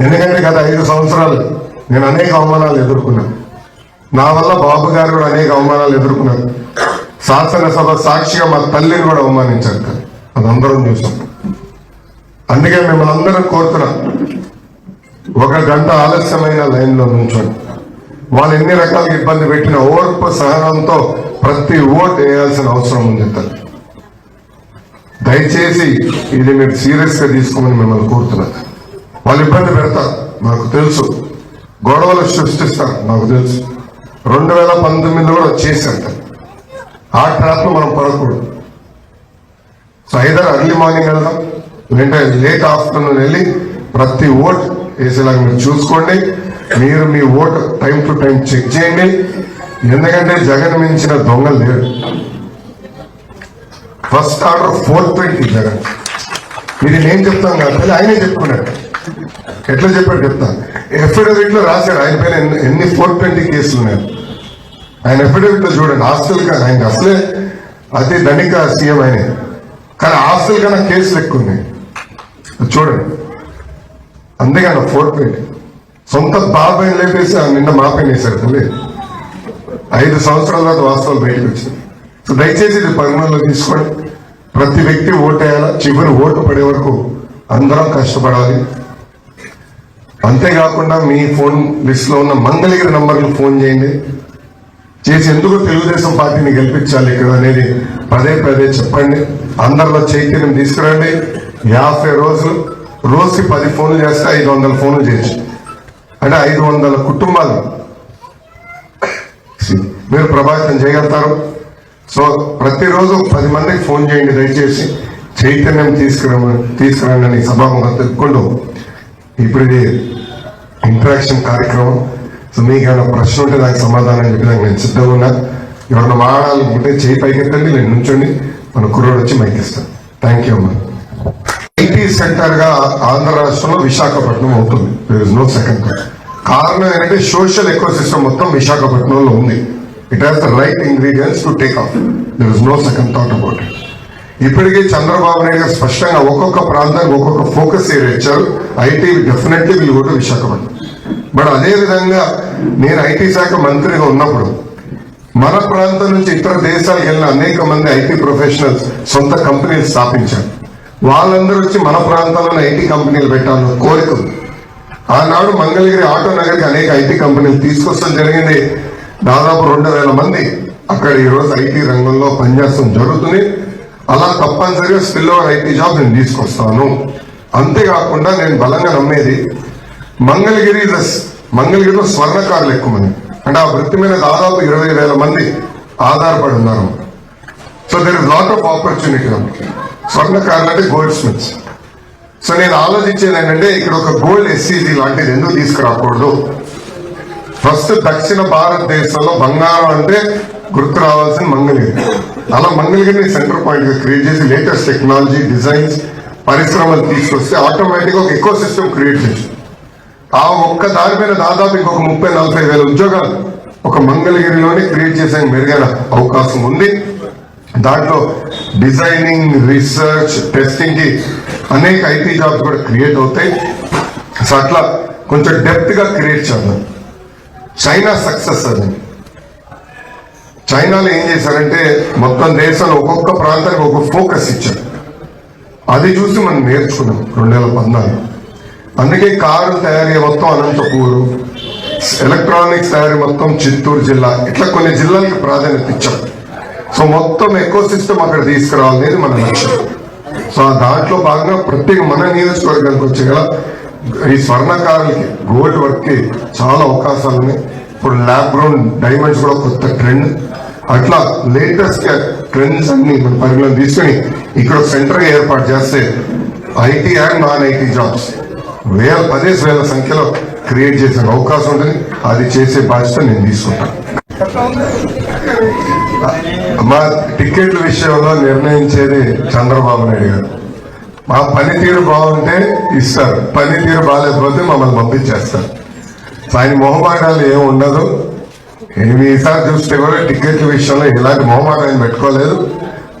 ఎందుకంటే గత ఐదు సంవత్సరాలు నేను అనేక అవమానాలు ఎదుర్కొన్నాను నా వల్ల బాబు గారు కూడా అనేక అవమానాలు ఎదుర్కొన్నారు. శాసనసభ సాక్షిగా మా తల్లిని కూడా అవమానించారు కదా. అదందరం చూసాం. అందుకే మిమ్మల్ని అందరం కోరుతున్నాం. ఒక గంట ఆలస్యమైన లైన్లో నుంచోండి. వాళ్ళు ఎన్ని రకాలుగా ఇబ్బంది పెట్టిన ఓర్పు సహనంతో ప్రతి ఓటు వేయాల్సిన అవసరం ఉంది తల్లి దయచేసి ఇది మీరు సీరియస్గా తీసుకోమని మిమ్మల్ని కోరుతున్నారు వాళ్ళు ఇబ్బంది పెడతారు. నాకు తెలుసు. గొడవలు సృష్టిస్తారు నాకు తెలుసు. రెండు వేల పంతొమ్మిదిలో కూడా చేశారు. ఆ ట్రాప్ మనం పడకూడదు సో ఐదర్ అర్లీ మార్నింగ్ వెళ్దాం. లేదంటే లేట్ ఆఫ్టర్నూన్ వెళ్ళి ప్రతి ఓట్ వేసేలాగా మీరు చూసుకోండి. మీరు మీ vote time to time check చేయండి. ఎందుకంటే జగన్ మించిన దొంగలు లేరు first order four twenty Jagan. ఇది నేను చెప్తాను కాబట్టి ఆయనే చెప్పుకున్నాడు. ఎట్లా చెప్పాడు చెప్తాను ఎఫిడవిట్లో రాశాడు. ఆయన పైన ఎన్ని- ఫోర్ ట్వంటీ కేసులు ఉన్నాయి. ఆయన ఎఫిడవిట్లో చూడండి. హాస్టల్ కానీ ఆయన అసలే అతి ధనిక సీఎం ఆయన. కానీ హాస్టల్ కన్నా కేసులు ఎక్కువ ఉన్నాయి. చూడండి. చూడండి ఆయన ఫోర్ ట్వంటీ. సొంత బాబాయ్ లేపేసి ఆయన నిన్న మాపైన వేశారు తల్లి. ఐదు సంవత్సరాల తర్వాత వాస్తవాలు బయటకు వచ్చింది సో దయచేసి ఇది పరిగణలో తీసుకోండి. ప్రతి వ్యక్తి ఓటేయాలా? చివరి ఓటు పడే వరకు అందరం కష్టపడాలి. అంతేకాకుండా మీ ఫోన్ లిస్ట్లో ఉన్న మంగళగిరి నంబర్లు ఫోన్ చేయండి. చేసి ఎందుకు తెలుగుదేశం పార్టీని గెలిపించాలి ఇక్కడ అనేది పదే పదే చెప్పండి. అందరిలో చైతన్యం తీసుకురండి. యాభై రోజులు రోజుకి పది ఫోన్లు చేస్తే ఐదు వందల ఫోన్లు చేయొచ్చు. అంటే ఐదు వందల కుటుంబాలు. మీరు ప్రభావితం చేయగలుగుతారు. సో ప్రతిరోజు పది మందికి ఫోన్ చేయండి దయచేసి. చైతన్యం తీసుకురా తీసుకురండి అని సభాముఖం తెలుపుకుంటూ ఇప్పుడు ఇంట్రాక్షన్ ఇంటరాక్షన్ కార్యక్రమం. సో మీకు ఏమైనా ప్రశ్న ఉంటే దానికి సమాధానం చెప్పడానికి నేను సిద్ధంగా ఉన్నా. ఎవరైనా మాట్లాడాలనుకుంటే చేయి పైకెత్తండి నేను నుంచోండి. మన కుర్రోడు వచ్చి మైకిస్తాను థ్యాంక్ యూ అమ్మా. ఐటీ సెంటర్గా ఆంధ్ర రాష్ట్రంలో విశాఖపట్నం అవుతుంది. దర్ ఇస్ నో సెకండ్ కారణం ఏంటంటే సోషల్ ఎకో సిస్టమ్ మొత్తం విశాఖపట్నంలో ఉంది. It has the right ingredients to take off there is no second thought about it ఇప్పటికే చంద్రబాబు నాయుడు గారు స్పష్టంగా ఒక్కొక్క ప్రాంతానికి ఒక్కొక్క ఫోకస్ ఏరియా ఇచ్చారు. ఐటీ డెఫినెట్లీ వీళ్ళు కూడా విశాఖపట్నం. బట్ అదే విధంగా నేను ఐటీ శాఖ మంత్రిగా ఉన్నప్పుడు మన ప్రాంతం నుంచి ఇతర దేశాలకు వెళ్ళిన అనేక మంది ఐటీ ప్రొఫెషనల్స్ సొంత కంపెనీలు స్థాపించారు. వాళ్ళందరూ వచ్చి మన ప్రాంతంలో ఐటీ కంపెనీలు పెట్టాలని కోరిక ఆనాడు మంగళగిరి ఆటో నగర్కి అనేక ఐటీ కంపెనీలు తీసుకొస్తాం జరిగింది. దాదాపు రెండు వేల మంది అక్కడ ఈ రోజు ఐటీ రంగంలో పనిచేస్తాం జరుగుతుంది. అలా తప్పనిసరిగా స్పిల్ ఓవర్ ఐటీ జాబ్ నేను తీసుకొస్తాను. అంతేకాకుండా నేను బలంగా నమ్మేది మంగళగిరి మంగళగిరిలో స్వర్ణకారులు ఎక్కువ మంది అంటే ఆ వృత్తి మీద దాదాపు ఇరవై వేల మంది ఆధారపడి ఉన్నారు. So there is lot of opportunity స్వర్ణకారులు అంటే గోల్డ్ స్మిత్స్ సో నేను ఆలోచించేది ఏంటంటే ఇక్కడ ఒక గోల్డ్ ఎస్సీజీ లాంటిది ఎందుకు తీసుకురాకూడదు? ఫస్ట్ దక్షిణ భారతదేశంలో బంగారం అంటే గుర్తు రావాల్సిన మంగళగిరి. అలా మంగళగిరిని సెంటర్ పాయింట్గా క్రియేట్ చేసి లేటెస్ట్ టెక్నాలజీ డిజైన్స్ పరిశ్రమలు తీసుకొస్తే ఆటోమేటిక్ ఒక ఎకో సిస్టమ్ క్రియేట్ చేసి ఆ ఒక్క దాని మీద దాదాపు ఇంకొక ముప్పై నలభై వేల ఉద్యోగాలు ఒక మంగళగిరిలోనే క్రియేట్ చేసే మెరుగైన అవకాశం ఉంది. దాంట్లో డిజైనింగ్ రీసెర్చ్ టెస్టింగ్కి అనేక ఐటీ జాబ్స్ కూడా క్రియేట్ అవుతాయి. సో అట్లా కొంచెం డెప్త్గా క్రియేట్ చేద్దాం. చైనా సక్సెస్ అది. చైనాలో ఏం చేశారంటే మొత్తం దేశంలో ఒక్కొక్క ప్రాంతానికి ఒక ఫోకస్ ఇచ్చారు. అది చూసి మనం నేర్చుకున్నాం రెండు వేల పద్నాలుగు. అందుకే కారు తయారీ మొత్తం అనంతపూరు ఎలక్ట్రానిక్స్ తయారీ మొత్తం చిత్తూరు జిల్లా ఇట్లా కొన్ని జిల్లాలకు ప్రాధాన్యత ఇచ్చాం. సో మొత్తం ఎకో సిస్టమ్ అక్కడ తీసుకురావాలనేది మన లక్ష్యం. సో ఆ దాంట్లో భాగంగా ప్రత్యేక మన నియోజకవర్గానికి వచ్చే గల ఈ స్వర్ణకారులకి గోల్డ్ వర్క్కి చాలా అవకాశాలు ఉన్నాయి. ఇప్పుడు ల్యాబ్ గ్రౌండ్ డైమండ్స్ కూడా కొత్త ట్రెండ్ అట్లా లేటెస్ట్ ట్రెండ్స్ అన్ని పరిగణలో తీసుకుని ఇక్కడ సెంటర్ ఏర్పాటు చేస్తే IT and non IT jobs వేల పదేసి వేల సంఖ్యలో క్రియేట్ చేసే అవకాశం ఉంటుంది. అది చేసే బాధ్యత నేను తీసుకుంటాను. మా టికెట్ల విషయంలో నిర్ణయించేది చంద్రబాబు నాయుడు గారు. మా పనితీరు బాగుంటే ఇస్తారు. పనితీరు బాగాలేకపోతే మమ్మల్ని పంపించేస్తారు. ఆయన మొహమాటాలు ఏమి ఉండదు. ఈసారి చూస్తే కూడా టికెట్ల విషయంలో ఎలాంటి మొహమాట ఆయన పెట్టుకోలేదు.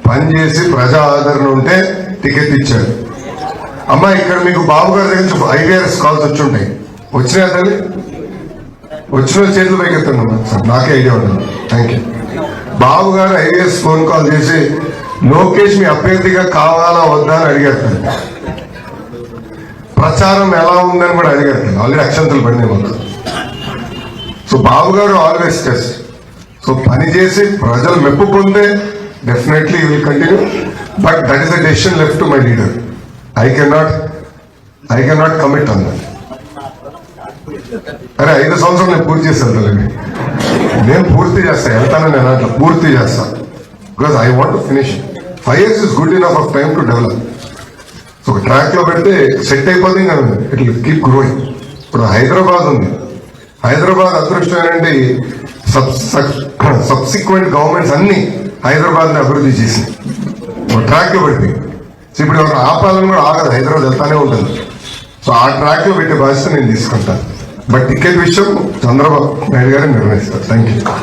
పని చేసి ప్రజా ఆదరణ ఉంటే టికెట్ ఇచ్చాడు అమ్మా ఇక్కడ మీకు బాబు గారి దగ్గర నుంచి ఐవీఆర్ఎస్ కాల్స్ వచ్చి ఉంటాయి వచ్చినాయి తల్లి? వచ్చిన వాళ్ళు చేతులు పైకెత్తండి సార్ నాకే ఐడియా ఉండదు. Thank you Babu garu IVS phone call చేసి లోకేష్ మీ అభ్యర్థిగా కావాలా వద్దా అని అడిగారు ప్రచారం ఎలా ఉందని కూడా అడిగారు ఆల్రెడీ అక్షంతలు పడినాయి మాకు. సో బాబు గారు ఆల్వేస్ టెస్ట్ సో పని చేసి ప్రజలు మెప్పు పొందే definitely will continue but that is the decision left to my leader I can not I can not commit on that అరే ఐదు సంవత్సరాలు నేను పూర్తి చేశాను తల్లి. నేను పూర్తి చేస్తాను వెళ్తానని నేను అట్లా పూర్తి చేస్తాను because I want finish five years is good in of time to develop so ట్రాక్లో పెడితే సెట్ అయిపోతుంది ఇంకా ఇట్ కీప్ గ్రోయింగ్ ఇప్పుడు హైదరాబాద్ ఉంది. హైదరాబాద్ అదృష్టం ఏంటంటే సబ్సిక్వెంట్ గవర్నమెంట్స్ అన్ని హైదరాబాద్ని అభివృద్ధి చేసింది ఒక ట్రాక్లో సో ఇప్పుడు ఎవరు ఆపాలని కూడా ఆగదు. హైదరాబాద్ వెళ్తానే ఉంటుంది. సో ఆ ట్రాక్లో పెట్టే బాధ్యత నేను తీసుకుంటాను. బట్ టికెట్ విషయం చంద్రబాబు నాయుడు గారు నిర్ణయిస్తారు. Thank you